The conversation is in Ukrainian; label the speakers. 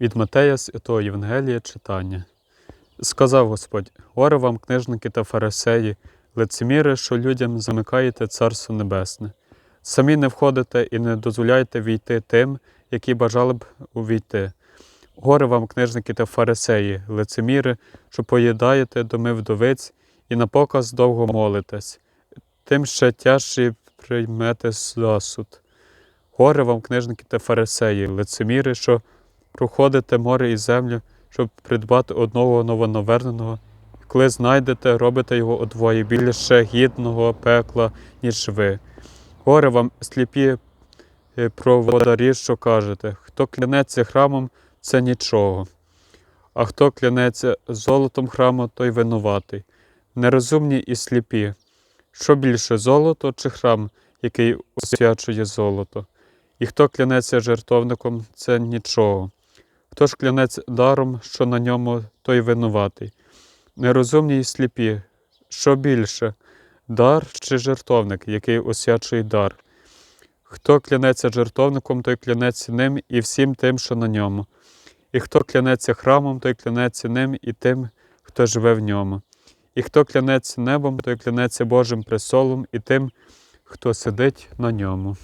Speaker 1: Від Матея Святого Євангелія читання. Сказав Господь: Горе вам, книжники та фарисеї, лицеміри, що людям замикаєте Царство Небесне. Самі не входите і не дозволяйте війти тим, які бажали б увійти. Горе вам, книжники та фарисеї, лицеміри, що поїдаєте доми вдовиць і на показ довго молитесь, тим ще тяжче приймете засуд. Горе вам, книжники та фарисеї, лицеміри, що проходите море і землю, щоб придбати одного новонаверненого, і коли знайдете, робите його удвоє більше гідного пекла, ніж ви. Горе вам, сліпі е, проводарі, що кажете, хто клянеться храмом, це нічого. А хто клянеться золотом храму, той винуватий. Нерозумні і сліпі. Що більше золото чи храм, який освячує золото? І хто клянеться жертовником, це нічого. Хто ж клянеться даром, що на ньому, той винуватий. Нерозумні і сліпі. Що більше? Дар чи жертовник, який освячує дар? Хто клянеться жертовником, той клянеться ним і всім тим, що на ньому. І хто клянеться храмом, той клянеться ним і тим, хто живе в ньому. І хто клянеться небом, той клянеться Божим престолом і тим, хто сидить на ньому.